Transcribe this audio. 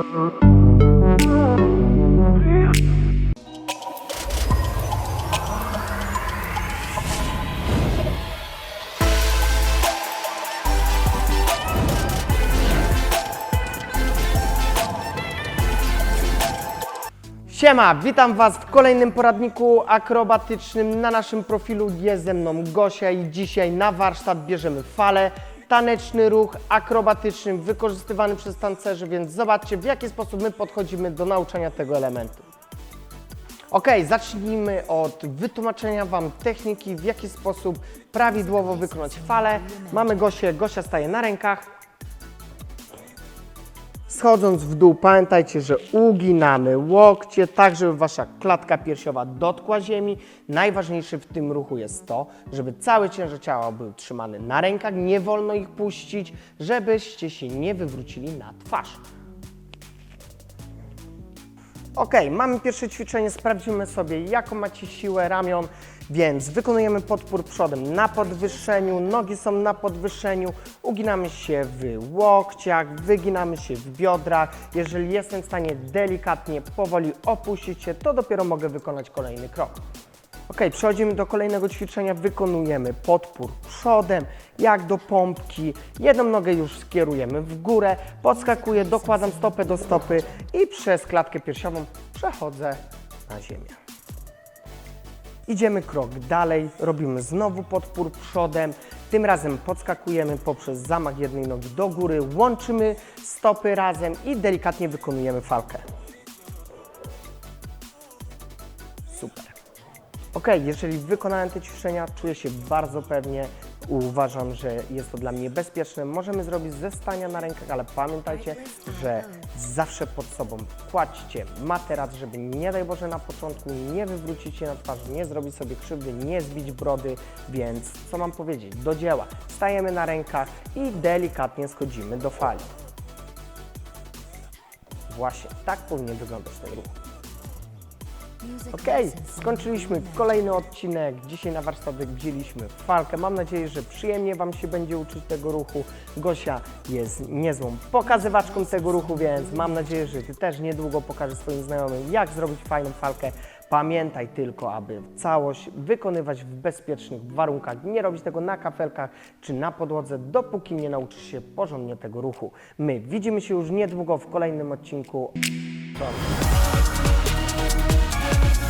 Siema, witam Was w kolejnym poradniku akrobatycznym na naszym profilu. Jest ze mną Gosia i dzisiaj na warsztat bierzemy falę taneczny ruch akrobatyczny wykorzystywany przez tancerzy, więc zobaczcie w jaki sposób my podchodzimy do nauczania tego elementu. Ok, zacznijmy od wytłumaczenia Wam techniki, w jaki sposób prawidłowo wykonać falę. Mamy Gosię, Gosia staje na rękach, Schodząc w dół, pamiętajcie, że uginamy łokcie, tak żeby wasza klatka piersiowa dotkła ziemi. Najważniejsze w tym ruchu jest to, żeby cały ciężar ciała był trzymany na rękach, nie wolno ich puścić, żebyście się nie wywrócili na twarz. Ok, mamy pierwsze ćwiczenie, sprawdzimy sobie jaką macie siłę ramion, więc wykonujemy podpór przodem na podwyższeniu, nogi są na podwyższeniu, uginamy się w łokciach, wyginamy się w biodrach. Jeżeli jestem w stanie delikatnie, powoli opuścić się, to dopiero mogę wykonać kolejny krok. Ok, przechodzimy do kolejnego ćwiczenia. Wykonujemy podpór przodem, jak do pompki. Jedną nogę już skierujemy w górę, podskakuję, dokładam stopę do stopy i przez klatkę piersiową przechodzę na ziemię. Idziemy krok dalej, robimy znowu podpór przodem. Tym razem podskakujemy poprzez zamach jednej nogi do góry, łączymy stopy razem i delikatnie wykonujemy falkę. Super. Ok, jeżeli wykonałem te ćwiczenia, czuję się bardzo pewnie. Uważam, że jest to dla mnie bezpieczne. Możemy zrobić ze stania na rękach, ale pamiętajcie, że zawsze pod sobą kładźcie materac, żeby nie daj Boże na początku nie wywrócić się na twarz, nie zrobić sobie krzywdy, nie zbić brody, więc co mam powiedzieć? Do dzieła. Stajemy na rękach i delikatnie schodzimy do fali. Właśnie, tak powinien wyglądać ten ruch. Okej, skończyliśmy kolejny odcinek. Dzisiaj na warsztatek wzięliśmy falkę. Mam nadzieję, że przyjemnie Wam się będzie uczyć tego ruchu. Gosia jest niezłą pokazywaczką tego ruchu, więc mam nadzieję, że Ty też niedługo pokażesz swoim znajomym, jak zrobić fajną falkę. Pamiętaj tylko, aby całość wykonywać w bezpiecznych warunkach. Nie robić tego na kafelkach czy na podłodze, dopóki nie nauczysz się porządnie tego ruchu. My widzimy się już niedługo w kolejnym odcinku. Cześć. Yeah.